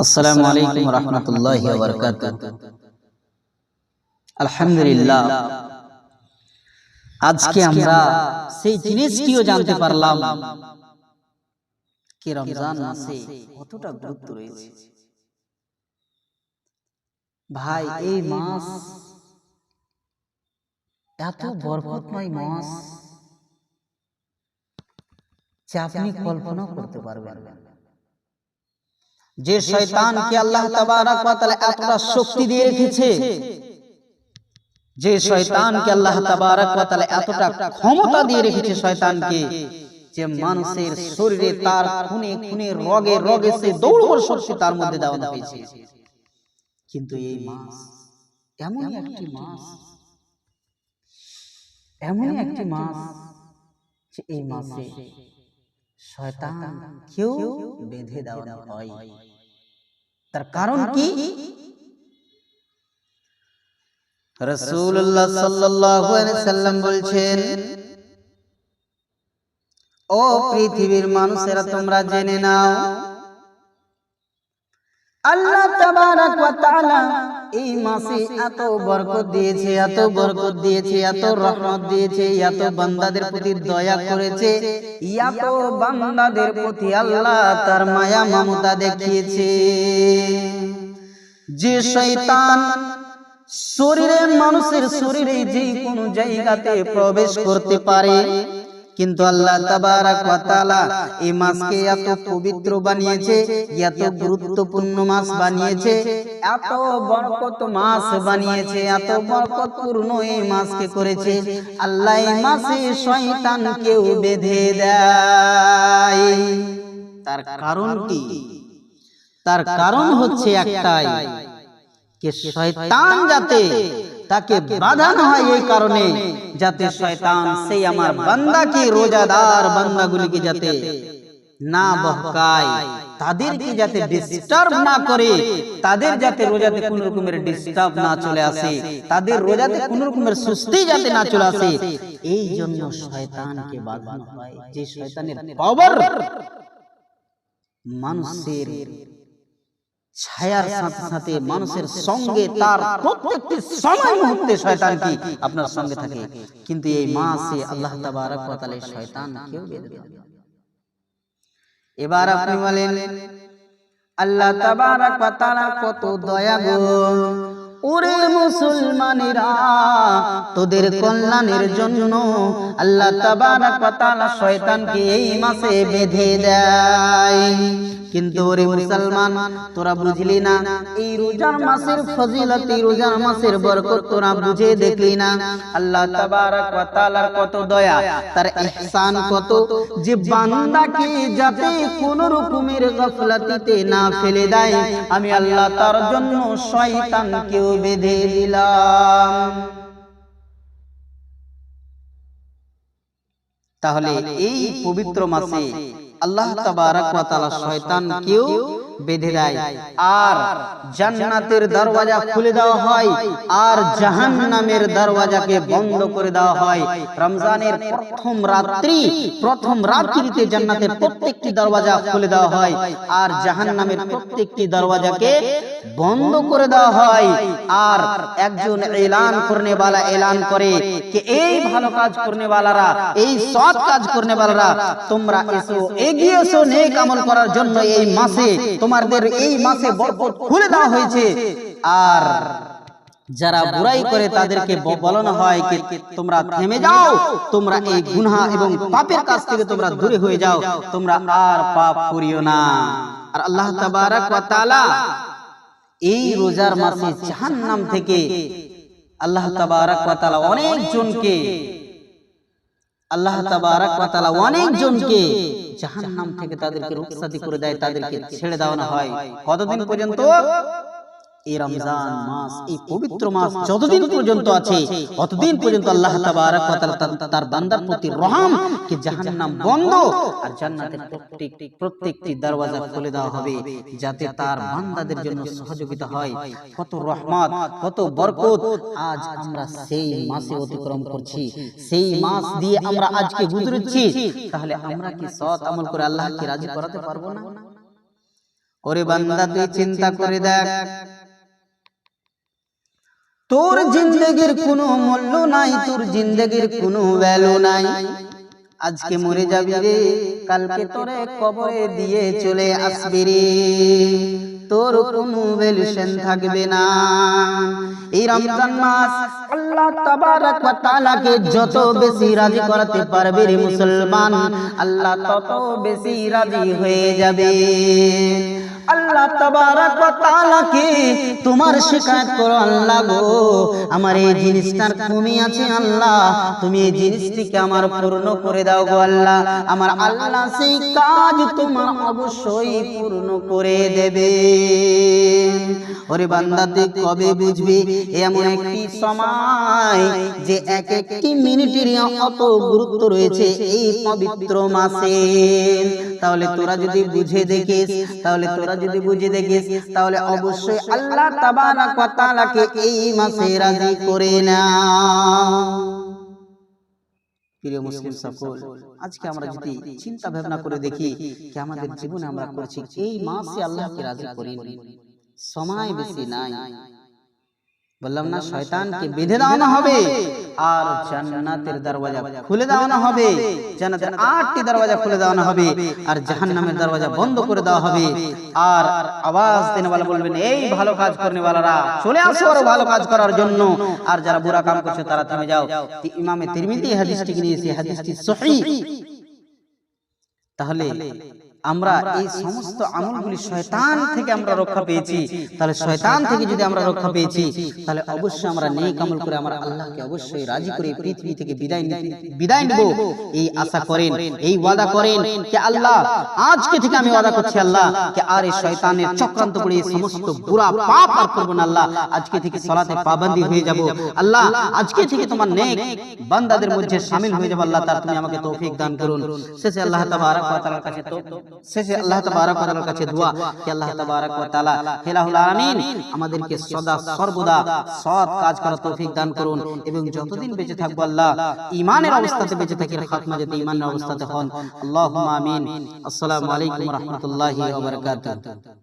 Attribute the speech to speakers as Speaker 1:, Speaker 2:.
Speaker 1: আসসালামু আলাইকুম রহমতুল্লাহ বরকাত আলহামদুলিল্লাহ। আজকে আমরা সেই জিনিসটিও জানতে পারলাম। কি রমজান মাসে কতটা গুরুত্ব রয়েছে। ভাই এই মাস এত বরকতময় মাস। যে আপনি কল্পনা করতে পারবেন না। যে শয়তানকে আল্লাহ তাবারাক ওয়া তাআলা এতটা শক্তি দিয়ে রেখেছে। যে শয়তানকে আল্লাহ তাবারাক ওয়া তাআলা এতটা ক্ষমতা দিয়ে রেখেছে শয়তানকে। যে মানুষের শরীরে তার খুনে খুনে রগে রগে সে দৌড়বার শক্তি তার মধ্যে দেওয়া হয়েছে। কিন্তু এই মাস এমন একটি মাস এমন একটি মাস যে এই মাসে শয়তান কেউ বেঁধে দেওয়া হয় তার কারণ কি? রাসূলুল্লাহ সাল্লাল্লাহু আলাইহি সাল্লাম বলছেন ও পৃথিবীর মানুষেরা তোমরা জেনে নাও আল্লাহ তাবারাক ওয়া তাআলা এই মাসে এত বরকত দিয়েছে এত বরকত দিয়েছে এত রহমত দিয়েছে এত বান্দাদের প্রতি দয়া করেছে এত বান্দাদের প্রতি আল্লাহ তার মায়া মমতা দেখিয়েছে যে শয়তান শরীরে মানুষের শরীরে যে কোনো জায়গাতে প্রবেশ করতে পারে কিন্তু আল্লাহ এই মাসকে এত পবিত্র বানিয়েছে, এত গুরুত্বপূর্ণ মাছ বানিয়েছে, এত বরকত মাস বানিয়েছে, এত বরকতপূর্ণ এই মাছকে করেছে। আল্লাহ এই মাসে শয়তানকেও বেঁধে দেয়। তার কারণ কি? তার কারণ হচ্ছে একটাই শয়তান যাতে তাকে বাধা না হয় এই কারণে যাতে শয়তান সেই আমার বান্দাকে রোজাদার বান্দাগুলিকে যাতে না বহকায় তাদেরকে যাতে ডিস্টার্ব না করে তাদের যাতে রোজাতে কোন রকমের ডিস্টার্ব না চলে আসে তাদের রোজাতে কোন রকমের সুস্থি যাতে না চলে আসে এই জন্য শয়তানকে বাঁধানো হয় যে শয়তানের পাওয়ার মানুষের ছায়ার সাথে সাথে মানুষের সঙ্গে তার প্রত্যেকটি সময় মুহূর্তে শয়তান কি আপনার সঙ্গে থাকে। কিন্তু এই মাসে আল্লাহ তাবারক ওয়া তাআলা শয়তান কেউ বেঁধে দেন এবার আপনি বলেন আল্লাহ তাবারক ওয়া তাআলা কত দয়া গো। ওরে মুসলমানেরা তোদের কল্যাণের জন্য আল্লাহ তাবারক ওয়া তাআলা শয়তানকে এই মাসে বেঁধে দেয়। কিন্তু ওরে মুসলমান তোরা বুঝলি না? এই রোজার মাসের ফজিলত এই রোজার মাসের বরকত তোরা বুঝে দেখলি না? আল্লাহ তাবারক ওয়া তাআলার কত দয়া তার ইহসান কত যে বান্দাকে যাতে কোন রকমের গাফলাতিতে না ফেলে দেয়। আমি আল্লাহ তার জন্য শয়তানকেও বেঁধে দিলাম। তাহলে এই পবিত্র মাসে আল্লাহ তাবারক ওয়া তাআলা শয়তানকেও বেঁধে দেয়। আর জান্নাতের দরওয়াজা খুলে দেওয়া হয়। আর জাহান্নামের দরওয়াজাকে বন্ধ করে দেওয়া হয়। রমজানের প্রথম রাত্রি প্রথম রাত্রিতে জান্নাতের প্রত্যেকটি দরওয়াজা খুলে দেওয়া হয়। আর জাহান্নামের প্রত্যেকটি দরওয়াজাকে বন্ধ করে দেওয়া হয়। আর একজন এলান করনে বালা এলান করে যে এই ভালো কাজ করনে বালারা এই সৎ কাজ করনে বালারা তোমরা এসো এগিয়ে এসো নেক আমল করার জন্য এই মাসে তোমাদের এই মাসে বরকত খুলে দেওয়া হয়েছে। আর যারা বুড়াই করে তাদেরকে বলানো হয় কি তোমরা থেমে যাও তোমরা এই গুনাহ এবং পাপের কাছ থেকে তোমরা দূরে হয়ে যাও তোমরা আর পাপ করিও না। আর আল্লাহ তাবারক ওয়া তাআলা এই রোজার মাসে জাহান্নাম থেকে আল্লাহ তাবারক ওয়া তাআলা অনেক জনকে আল্লাহ তাবারক ওয়া তাআলা অনেক জনকে জাহান্নাম থেকে তাদেরকে রক্ষা করে দেয় তাদেরকে ছেড়ে দেওয়া হয়। কতদিন পর্যন্ত? এই রমজান মাস এই পবিত্র মাস যতদিন পর্যন্ত আছে ততদিন পর্যন্ত আল্লাহ তাবারক ওয়া তাআলা তার- বান্দার প্রতি রহম কে জাহান্নাম বন্ধ আর জান্নাতের প্রত্যেক প্রত্যেকটি দরওয়াজা খুলে দেওয়া হবে যাতে তার বান্দাদের জন্য সহযোগিতা হয় কত রহমত কত বরকত আজ আমরা সেই মাসে অতিক্রম করছি সেই মাস দিয়ে আমরা আজকে গুজরেছি তাহলে আমরা কি সৎ আমল করে আল্লাহকে রাজি করাতে পারব না? ওরে বান্দা তুই চিন্তা করে দেখ তোর জিন্দগির কোনো মূল্য নাই, তোর জিন্দগির কোনো ভ্যালু নাই। আজকে মরে যাবি রে, কালকে তোরে কবরে দিয়ে চলে আসবি রে। তোর কোনো ভ্যালুশন থাকবে না। এই রমজান মাস আল্লাহ তাবারাক ওয়া তাআলাকে যত বেশি রাজি করাতে পারবে রে মুসলমান, আল্লাহ তত বেশি রাজি হয়ে যাবে। আল্লাহ তাবারাক ওয়া তাআলাকে তোমার শিকায়ত করো আল্লাহ গো। আমার এই জিনিসটার কমি আছে আল্লাহ। তুমি এই জিনিসটিকে আমার পূর্ণ করে দাও গো আল্লাহ। আমার আল্লাহ সেই কাজ তোমার অবশ্যই পূর্ণ করে দেবে। ওরে বান্দা, তুই কবে বুঝবি এমন একটি সময় যে এক একটি মিনিটের অত গুরুত্ব রয়েছে এই পবিত্র মাসে? তাহলে তোরা যদি বুঝে দেখিস, তাহলে তোরা যদি বুঝে দেখিস তাহলে অবশ্যই আল্লাহ তাবারাক ওয়া তাআলাকে এই মাসে রাজি করে না প্রিয় মুসলিম সকল আজকে আমরা যদি চিন্তা ভাবনা করে দেখি যে আমাদের জীবনে আমরা করছি এই মাসে আল্লাহকে রাজি করিনি সময় বেশি নাই। বললাম না শয়তানকে বেঁধে দেওয়ানো হবে। আর জান্নাতের দরওয়াজা খুলে দেওয়ানো হবে। জান্নাতের আটটি দরওয়াজা খুলে দেওয়ানো হবে। আর জাহান্নামের দরওয়াজা বন্ধ করে দেওয়া হবে। আর আওয়াজ দেন দেনেওয়ালা বলবেন এই ভালো কাজ করনেওয়ালারা চলে আসো আর ভালো কাজ করার জন্য। আর যারা বুরা কাম করছে তারা থেমে যাও। ইমামে তিরমিজি হাদিসটি নিয়ে এসে হাদিসটি সহিহ তাহলে আমরা এই সমস্ত আমলগুলি শয়তান থেকে আমরা রক্ষা পেয়েছি। তাহলে শয়তান থেকে যদি আমরা রক্ষা পেয়েছি তাহলে অবশ্যই আমরা নেক আমল করে আমরা আল্লাহকে অবশ্যই রাজি করে পৃথিবী থেকে বিদায় নিতে বিদায় নেব। এই আশা করেন এই ওয়াদা করেন যে আল্লাহ আজকে থেকে আমি ওয়াদা করছি আল্লাহ যে আর এই শয়তানের চক্রান্ত করে এই সমস্ত বুরা পাপ আর করব না আল্লাহ। আজকে থেকে সালাতে পাবন্দি হয়ে যাব আল্লাহ। আজকে থেকে তোমার নেক বান্দাদের মধ্যে শামিল হয়ে যাব। আল্লাহ তার তুমি আমাকে তৌফিক দান করুন শেষে আল্লাহ তাবারক ওয়া তাআলার কাছে তো শেষে আল্লাহ তাবারক ওয়া তাআলার কাছে দোয়া যে আল্লাহ তাবারক ওয়া তাআলা হেলাহুল আমিন আমাদেরকে সদা সর্বদা সৎ কাজ করার তৌফিক দান করুন এবং যতদিন বেঁচে থাকব আল্লাহ ঈমানের অবস্থাতে বেঁচে থাকি খাতমা যাতে ঈমানের অবস্থাতে হন। আল্লাহুম্মা আমিন। আসসালামু আলাইকুম ওয়া রাহমাতুল্লাহি ওয়া বারাকাতুহু।